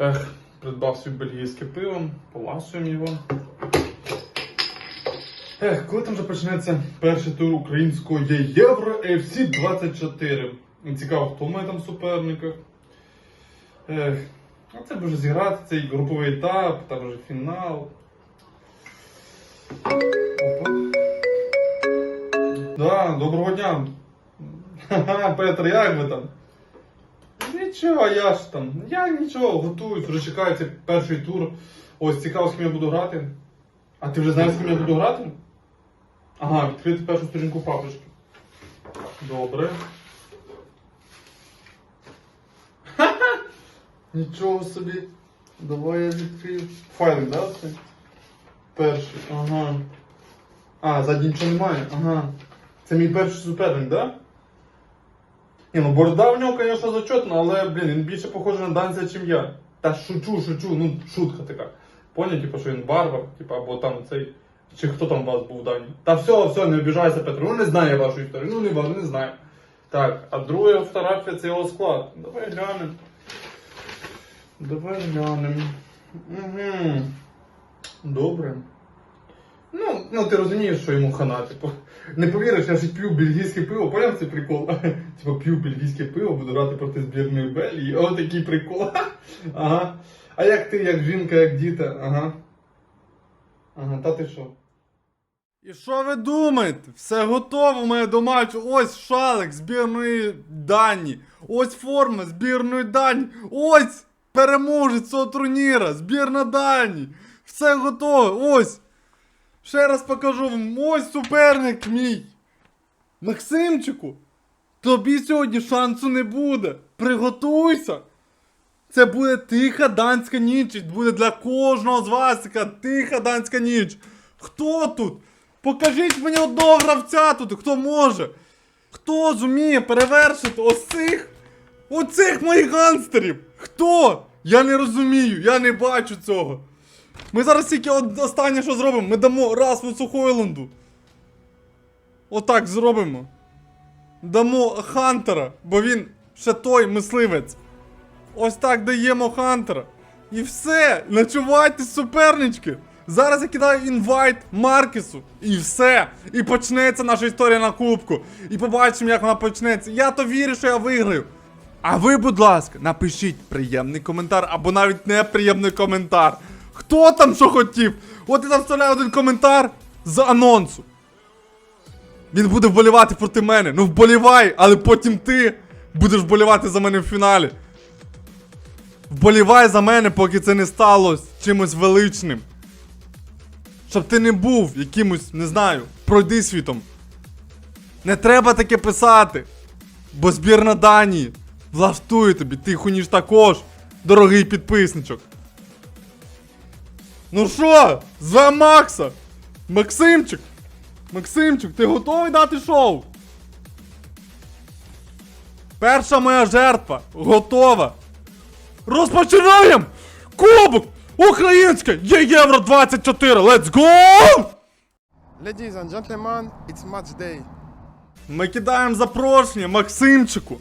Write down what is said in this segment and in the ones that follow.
Ех, придбав собі бельгійське пиво, поласуємо його. Ех, коли там вже почнеться перший тур українського Євро FC 24. І Цікаво, хто мене там в суперниках. Ех, а це б вже зіграти, цей груповий етап, там вже фінал. Опа. Да, доброго дня. Ха-ха, Петр, як ви там? Нічого, я ж там. Я нічого, готуюсь, вже чекаю цей перший тур. Ось цікаво, з ким я буду грати. А ти вже знаєш, з ким я буду грати? Ага, відкрити першу сторінку папочки. Добре. Ха-ха! Нічого собі. Давай я відкрию. Файлик, да? Це? Перший. Ага. А, ззаді нічого немає. Ага. Це мій перший суперник, да? Ні, ну борода в нього, звісно, зачетна, але, блін, він більше похожий на данця, ніж я. Та шучу, шучу, ну шутка така. Поняв, типу, що він барбар, типу, або там цей. Чи хто там у вас був давній? Та все, все, не обіжайся, Петро, ну не знає вашу історію, ну не важно, не знаю. Так, а друга фотографія це його склад. Давай глянемо. Давай глянемо. Угу. Добре. Ну, ну ти розумієш, що йому хана, типу. Не повіриш, я ж п'ю бельгійське пиво, поняв цей прикол? Типу п'ю бельгійське пиво, буду грати проти збірної Бельгії. О, такий прикол. Ага. А як ти, як жінка, як діти? Ага. Ага, та ти що? І що ви думаєте? Все готово, мене домачу. Ось шалик збірної Дані. Ось форма збірної Дані. Ось переможець цього турніра. Збірна Дані. Все готове. Ось. Ще раз покажу вам. Ось суперник мій. Максимчику, тобі сьогодні шансу не буде. Приготуйся. Це буде тиха данська ніч. Буде для кожного з вас така тиха данська ніч. Хто тут? Покажіть мені одного гравця тут, хто може. Хто зуміє перевершити ось цих оцих моїх ганстерів? Хто? Я не розумію, я не бачу цього. Ми зараз тільки останнє, що зробимо, ми дамо Расмусу Хойланду. Отак зробимо. Дамо Хантера, бо він ще той мисливець. Ось так даємо Хантера. І все. Начувайте супернички. Зараз я кидаю інвайт Маркесу. І все. І почнеться наша історія на кубку. І побачимо, як вона почнеться. Я то вірю, що я виграю. А ви, будь ласка, напишіть приємний коментар або навіть неприємний коментар. Хто там що хотів? От я там вставляю один коментар з анонсу. Він буде вболівати проти мене. Ну вболівай, але потім ти будеш вболівати за мене в фіналі. Вболівай за мене, поки це не сталося чимось величним. Щоб ти не був якимось, не знаю, пройди світом. Не треба таке писати. Бо збірна Данії влаштує тобі, ти хуніш також, дорогий підписничок. Ну що, за Макса? Максимчик! Максимчик, ти готовий дати шоу? Перша моя жертва готова. Розпочинаємо! Кубок! Українське! Є Євро 24! Let's go! Ladies and gentlemen, it's match day. Ми кидаємо запрошення Максимчику.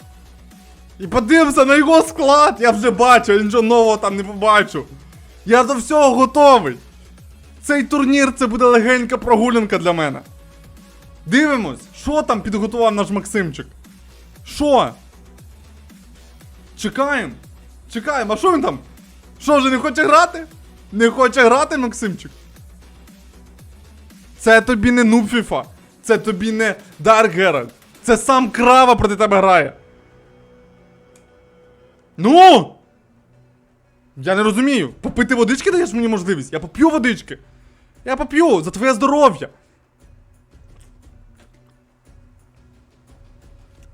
І подивимося на його склад. Я вже бачу, я нічого нового там не побачу. Я до всього готовий. Цей турнір це буде легенька прогулянка для мене. Дивимось, що там підготував наш Максимчик. Що? Чекаємо. Чекаємо, а що він там? Що вже не хоче грати? Не хоче грати, Максимчик? Це тобі не нуб FIFA. Це тобі не Dark Herald. Це сам крава проти тебе грає. Ну! Я не розумію. Попити водички даєш мені можливість? Я поп'ю водички. Я поп'ю за твоє здоров'я.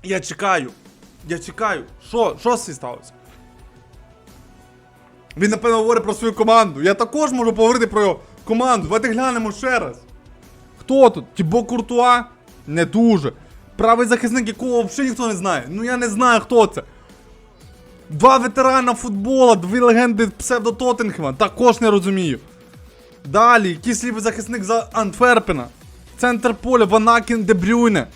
Я чекаю. Я чекаю. Що? Що з сталося? Він, напевно, говорить про свою команду. Я також можу поговорити про його команду. Давайте глянемо ще раз. Хто тут? Тібо Куртуа? Не дуже. Правий захисник, якого взагалі ніхто не знає. Ну я не знаю, хто це. Два ветерана футбола, дві легенди псевдо Тоттенхема. Також не розумію. Далі, якийсь лівий захисник за Антверпена. Центр поля, Ванакін Дебрюйне.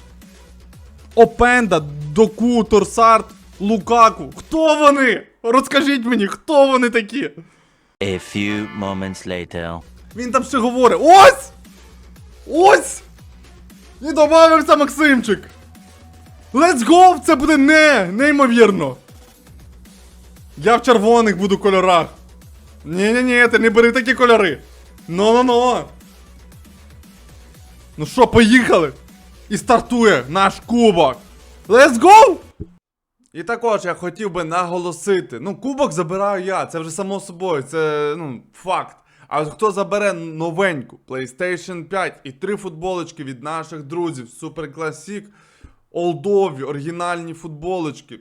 Опенда, Доку, Торсарт, Лукаку. Хто вони? Розкажіть мені, хто вони такі? A few moments later. Він там ще говорить. Ось! Ось! І добавився Максимчик. Let's go! Це буде не, неймовірно. Я в червоних буду кольорах. Ні-ні-ні, ти не бери такі кольори. Ну-ну-ну. Ну що, поїхали? І стартує наш кубок. Let's go! І також я хотів би наголосити: ну, кубок забираю я, це вже само собою, це ну, факт. А хто забере новеньку PlayStation 5 і три футболочки від наших друзів Super Classic, олдові, оригінальні футболочки.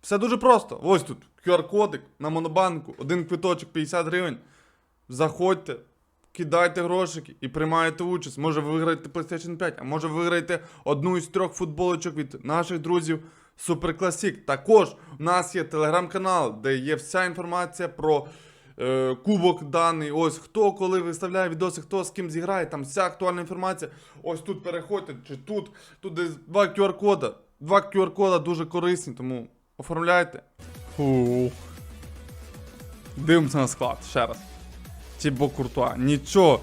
Все дуже просто. Ось тут QR-кодик на монобанку, один квиточок 50 гривень. Заходьте, кидайте грошики і приймаєте участь. Може ви виграєте PlayStation 5, а може ви виграєте одну із трьох футболочок від наших друзів Classic. Також у нас є телеграм-канал, де є вся інформація про е, кубок даний. Ось хто коли виставляє відоси, хто з ким зіграє, там вся актуальна інформація. Ось тут переходьте, чи тут, тут десь два QR-кода. Два QR-кода дуже корисні, тому оформляйте. Фух. Дивимося на склад ще раз. Тібо Куртуа. Нічого.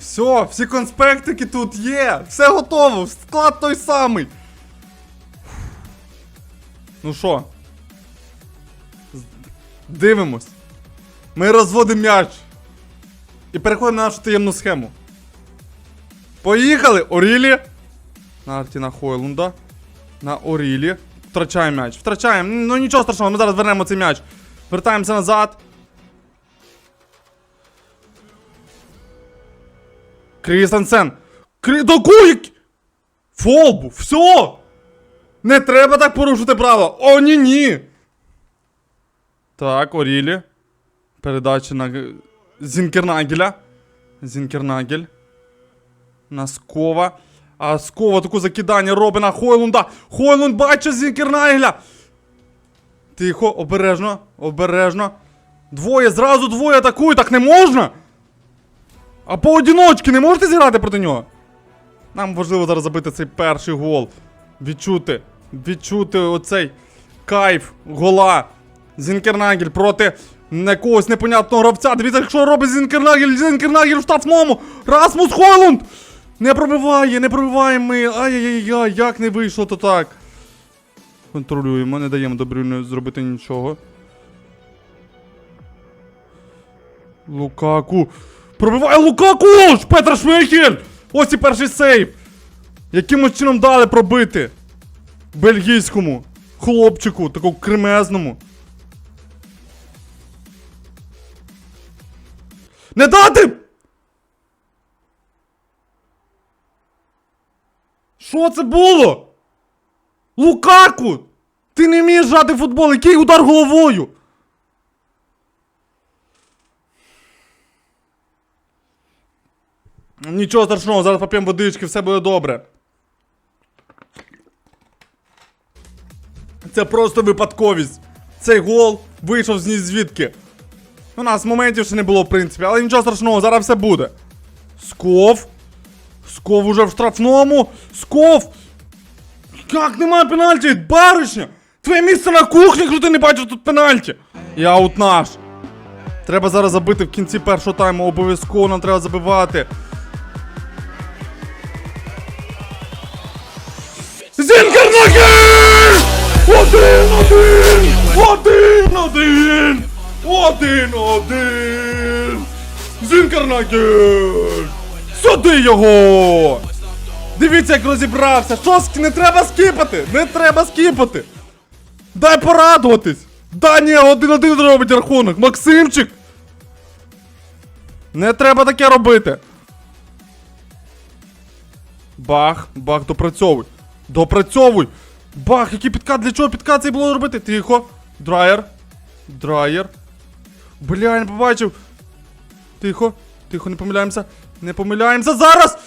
Все, всі конспектики тут є. Все готово. Склад той самий. Ну що? Дивимось. Ми розводимо м'яч. І переходимо на нашу таємну схему. Поїхали! Орілі. На Артіна Хойлунда. На Орілі. Втрачаємо м'яч. Втрачаємо. Ну нічого страшного, ми зараз вернемо цей м'яч. Вертаємося назад. Крістенсен. Крі... До куїк! Фолбу, все! Не треба так порушити правила. О, ні, ні. Так, Орілі. Передача на Зінкернагеля. Зінкернагель. На Скова. А Скова таку закидання робить на Хойлунда. Хойлунд бачить Зінкернагеля. Тихо, обережно, обережно. Двоє, зразу двоє атакують, так не можна. А поодіночки не можете зіграти проти нього? Нам важливо зараз забити цей перший гол. Відчути. Відчути оцей кайф гола. Зінкернагель проти якогось непонятного гравця. Дивіться, що робить Зінкернагель. Зінкернагель в штрафному. Расмус Хойлунд! Не пробиває, не пробиваємо ми. Ай-яй-яй, як не вийшло то так. Контролюємо, не даємо Добрюню зробити нічого. Лукаку. Пробиває Лукаку! Петр Шмейхель! Ось і перший сейв! Якимось чином дали пробити. Бельгійському хлопчику, такому кремезному. Не дати! Що це було? Лукаку! Ти не вмієш грати в футбол, який удар головою? Нічого страшного, зараз поп'ємо водички, все буде добре. Це просто випадковість. Цей гол вийшов з ні звідки. У нас моментів ще не було, в принципі, але нічого страшного, зараз все буде. Сков. Сков уже в штрафному. Сков! Як немає пенальті? Баришня! Твоє місце на кухні, якщо ти не бачиш тут пенальті. І аут наш. Треба зараз забити в кінці першого тайму, обов'язково нам треба забивати. Зінкернагель! Один-один! Один-один! Один-один! Зінкернагель! Сюди його! Дивіться, як розібрався! Що не треба скіпати! Не треба скіпати! Дай порадуватись! Да ні, один-один робить рахунок! Максимчик! Не треба таке робити! Бах, бах, допрацьовуй. Допрацьовуй. Бах, який підкат, для чого підкат цей було робити? Тихо. Драйер. Драйер. Бля, не побачив. Тихо. Тихо, не помиляємося. Не помиляємося зараз!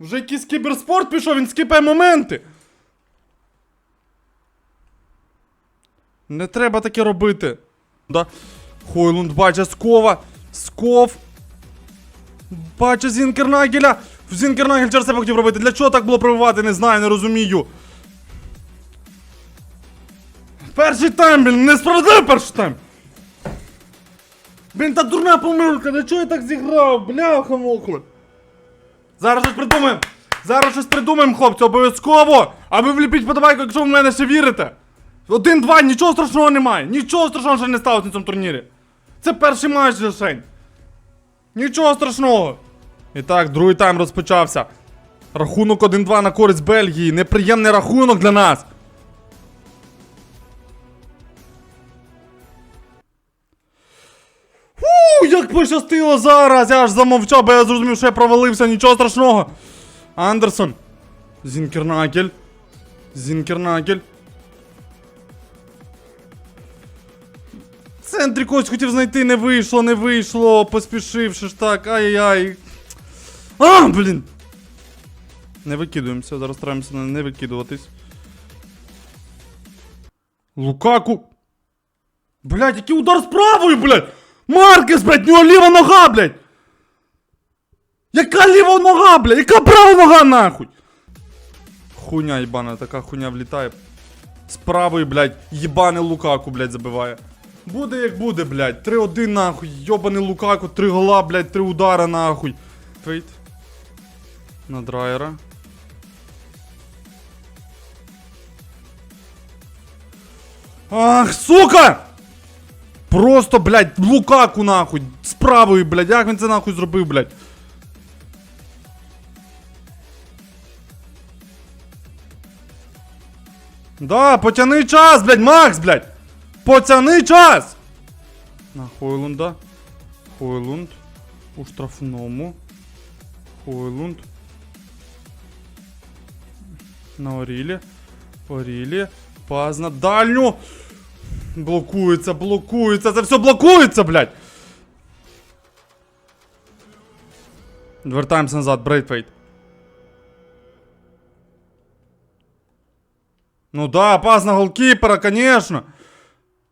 Вже якийсь кіберспорт пішов, він скипає моменти. Не треба таке робити. Да. Хойлунд бачить Скова. Сков. Бачу Зінкернагеля. Зінкернагель через себе хотів робити. Для чого так було пробивати, не знаю, не розумію. Перший тайм, блін, несправедливий перший тайм. Блін, та дурна помилка, для чого я так зіграв? Бляха муха. Зараз щось придумаємо. Зараз щось придумаємо, хлопці, обов'язково. А ви вліпіть подобайку, якщо в мене ще вірите. Один-два, нічого страшного немає. Нічого страшного ще не сталося на цьому турнірі. Це перший матч лишень. Нічого страшного. І так, другий тайм розпочався. Рахунок 1-2 на користь Бельгії. Неприємний рахунок для нас. Фу, як пощастило зараз! Я аж замовчав, бо я зрозумів, що я провалився, нічого страшного. Андерсон. Зінкернакель. Зінкернакель. В центрі когось хотів знайти, не вийшло, не вийшло, поспішивши ж так, ай-яй. А, блін. Не викидуємося, зараз стараємося не- викидуватись. Лукаку. Блять, який удар з правою, блять! Маркес, блять, в нього ліва нога, блять! Яка ліва нога, блять? Яка права нога, нахуй? Хуйня їбана, така хуйня влітає. З правої, блять, їбаний Лукаку, блять, забиває. Буде як буде, блять. 3-1 нахуй. Йобаний Лукаку, 3 гола, блять, 3 удара нахуй. Фейт. На драйера. Ах, сука! Просто, блядь, Лукаку нахуй. З правої, блядь, як він це нахуй зробив, блядь? Да, потяни час, блядь, Макс, блядь! Потяни час! На Хойлунда. Хойлунд. У штрафному. Хойлунд. На Орілі. Орілі. Паз на дальню. Блокується, блокується. Це все блокується, блядь. Вертаємося назад, Брейтфейт. Ну да, пас на голкіпера, конечно.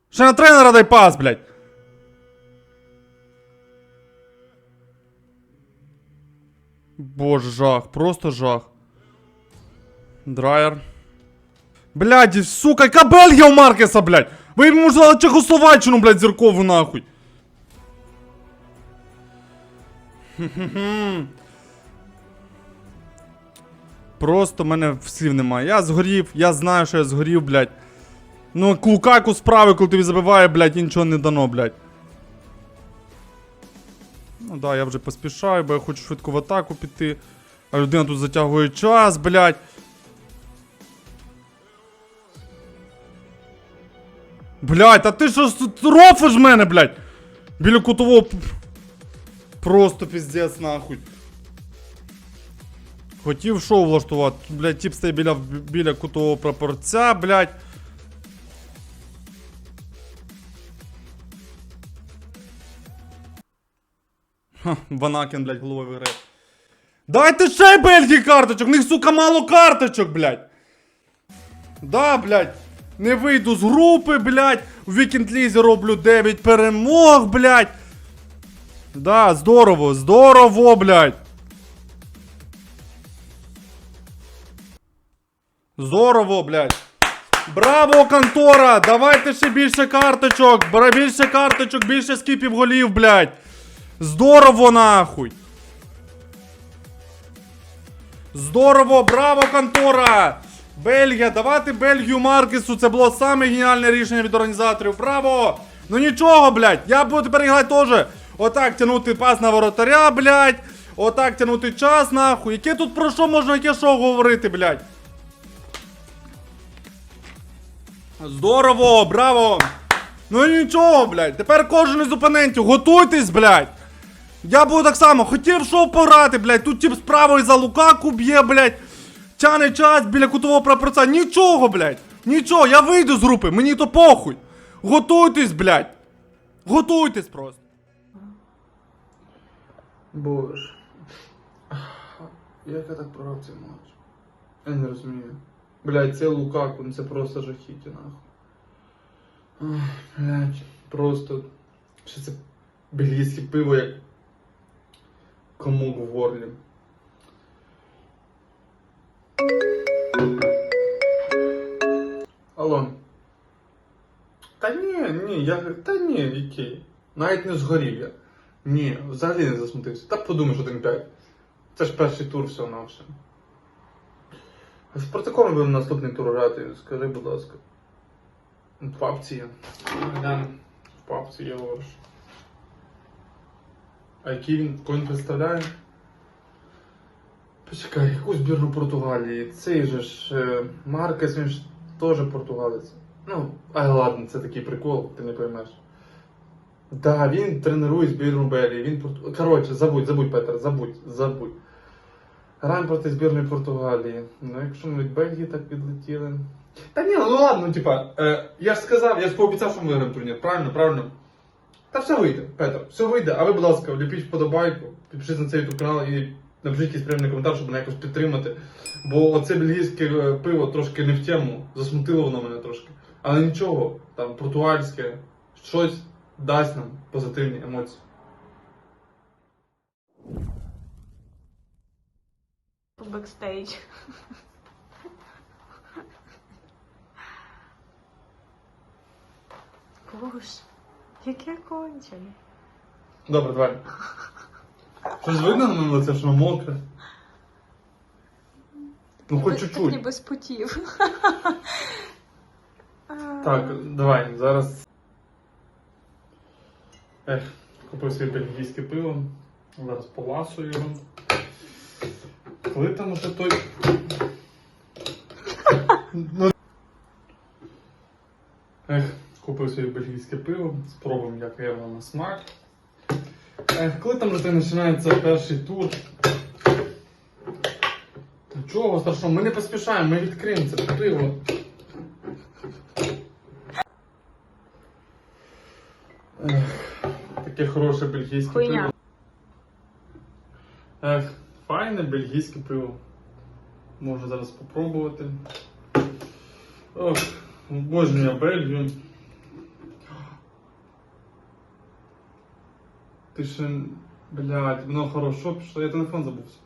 Ще на тренера дай пас, блядь. Боже, жах, просто жах. Драйер. Блядь, сука, яка Бельгія у Маркеса, блядь! Ви йому дали Чехословаччину, блядь, зіркову нахуй. Просто мене слів немає. Я згорів, я знаю, що я згорів, блядь. Ну, Лукаку справи, коли тобі забиває, блядь, і нічого не дано, блядь. Ну да, я вже поспішаю, бо я хочу швидко в атаку піти. А людина тут затягує час, блядь. Блядь, а ти що рофиш мене, блядь? Біля кутового. Просто піздець нахуй. Хотів шоу влаштувати. Блядь, тип стає біля, біля кутового прапорця, блядь. Ха, Ванакен, блядь, головою виграє. Дайте ще Бельгії карточок! В них, сука, мало карточок, блядь! Да, блядь. Не вийду з групи, блядь. У Вікенд Лізі роблю 9 перемог, блядь. Да, здорово, здорово, блядь. Здорово, блядь. Браво, контора! Давайте ще більше карточок! Бра більше карточок, більше скіпів голів, блядь! Здорово, нахуй! Здорово, браво, контора! Бельгія, давати Бельгію Маркесу, це було саме геніальне рішення від організаторів. Браво! Ну нічого, блядь, я буду тепер грати теж. Отак тянути пас на воротаря, блядь. Отак тянути час, нахуй. Яке тут про що можна яке шоу говорити, блядь? Здорово, браво! Ну нічого, блядь. Тепер кожен із опонентів, готуйтесь, блядь. Я буду так само, хотів шоу пограти, блядь. Тут тип справою за Лукаку б'є, блядь. Тяне час біля кутового прапорця. Нічого, блядь. Нічого, я вийду з групи, мені то похуй. Готуйтесь, блядь. Готуйтесь просто. Боже. Як я так програв цей матч? Я не розумію. Блядь, це Лукаку, це просто жахіття, нахуй. Ах, Блядь, просто. Що це бельгійське пиво як. комок в горлі. Алло. Та ні, ні, я. Та ні, який. Навіть не згорів я. Ні, взагалі не засмутився. Та подумай, що один 5. Це ж перший тур всього на все. З протоколом будемо наступний тур грати. Скажи, будь ласка. В папці є. В папці є говориш. А який він він представляє? Почекай, яку збірну Португалії? Цей же ж е, Маркес, він ж теж португалець. Ну, а ладно, це такий прикол, ти не поймеш. Да, він тренує збірну Белії. Він порту... Коротше, забудь, забудь, Петер, забудь, забудь. Граємо проти збірної Португалії. Ну, якщо ми від Бельгії так відлетіли. Та ні, ну ладно, типа, е, я ж сказав, я ж пообіцяв, що ми виграємо турнір. Правильно, правильно. Та все вийде, Петр, все вийде. А ви, будь ласка, вліпіть вподобайку, підпишіться на цей YouTube канал і напишіть якийсь приємний коментар, щоб мене якось підтримати. Бо оце бельгійське е, пиво трошки не в тему, засмутило воно мене трошки. Але нічого, там португальське, щось дасть нам позитивні емоції. бекстейдж. Боже, яке кончене. Добре, давай. Щось видно на мене лице, що воно мокре? Ну хоч чуть-чуть. ніби з путів. Так, давай, зараз. Ех, купив собі бельгійське пиво. Зараз поласую його. Коли там уже той. Ну... Ех, купив собі бельгійське пиво, спробуємо, як воно на смак. Ех, коли там вже починається перший тур. Нічого страшного, ми не поспішаємо, ми відкриємо це пиво. Таке хороше бельгійське Хуйня. пиво. Ех, файне бельгійське пиво. Можна зараз спробувати. Ох, обожнюю я Бельгію. Ти ще, блядь, воно хорошо пішло, я телефон забувся.